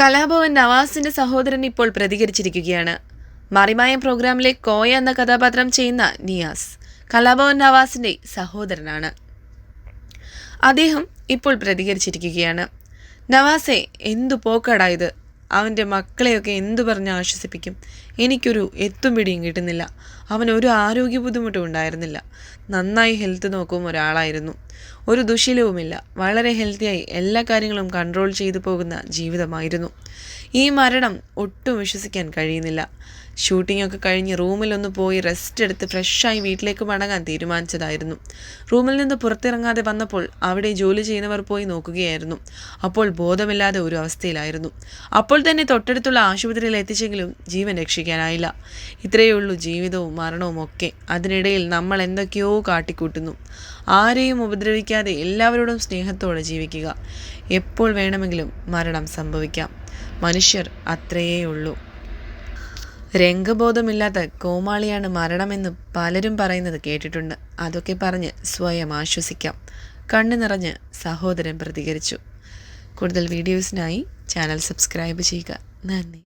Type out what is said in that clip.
കലാഭവൻ നവാസിന്റെ സഹോദരൻ ഇപ്പോൾ പ്രതികരിച്ചിരിക്കുകയാണ്. മറിമായം പ്രോഗ്രാമിലെ കോയ എന്ന കഥാപാത്രം ചെയ്യുന്ന നിയാസ് കലാഭവൻ നവാസിന്റെ സഹോദരനാണ്. അദ്ദേഹം ഇപ്പോൾ പ്രതികരിച്ചിരിക്കുകയാണ്. നവാസെ എന്തു പോക്കടായത് അവന്റെ മക്കളെയൊക്കെ എന്തു പറഞ്ഞ് ആശ്വസിപ്പിക്കും? എനിക്കൊരു എത്തും പിടിയും കിട്ടുന്നില്ല. അവൻ ഒരു ആരോഗ്യ ബുദ്ധിമുട്ടും ഉണ്ടായിരുന്നില്ല. നന്നായി ഹെൽത്ത് നോക്കും ഒരാളായിരുന്നു. ഒരു ദുശീലവുമില്ല. വളരെ ഹെൽത്തിയായി എല്ലാ കാര്യങ്ങളും കൺട്രോൾ ചെയ്തു പോകുന്ന ജീവിതമായിരുന്നു. ഈ മരണം ഒട്ടും വിശ്വസിക്കാൻ കഴിയുന്നില്ല. ഷൂട്ടിംഗ് ഒക്കെ കഴിഞ്ഞ് റൂമിലൊന്ന് പോയി റെസ്റ്റ് എടുത്ത് ഫ്രഷായി വീട്ടിലേക്ക് മടങ്ങാൻ തീരുമാനിച്ചതായിരുന്നു. റൂമിൽ നിന്ന് പുറത്തിറങ്ങാതെ വന്നപ്പോൾ അവിടെ ജോലി ചെയ്യുന്നവർ പോയി നോക്കുകയായിരുന്നു. അപ്പോൾ ബോധമില്ലാതെ ഒരു അവസ്ഥയിലായിരുന്നു. അപ്പോൾ തന്നെ തൊട്ടടുത്തുള്ള ആശുപത്രിയിൽ എത്തിച്ചെങ്കിലും ജീവൻ രക്ഷിക്കാനായില്ല. ഇത്രയേ ഉള്ളൂ ജീവിതവും മരണവും ഒക്കെ. അതിനിടയിൽ നമ്മൾ എന്തൊക്കെയോ കാട്ടിക്കൂട്ടുന്നു. ആരെയും ഉപദ്രവിക്കാതെ എല്ലാവരോടും സ്നേഹത്തോടെ ജീവിക്കുക. എപ്പോൾ വേണമെങ്കിലും മരണം സംഭവിക്കാം. മനുഷ്യർ അത്രയേ ഉള്ളൂ. രംഗബോധമില്ലാത്ത കോമാളിയാണ് മരണമെന്ന് പലരും പറയുന്നത് കേട്ടിട്ടുണ്ട്. അതൊക്കെ പറഞ്ഞ് സ്വയം ആശ്വസിക്കാം. കണ്ണു നിറഞ്ഞ് സഹോദരൻ പ്രതികരിച്ചു. കൂടുതൽ വീഡിയോസിനായി ചാനൽ സബ്സ്ക്രൈബ് ചെയ്യുക. നന്ദി.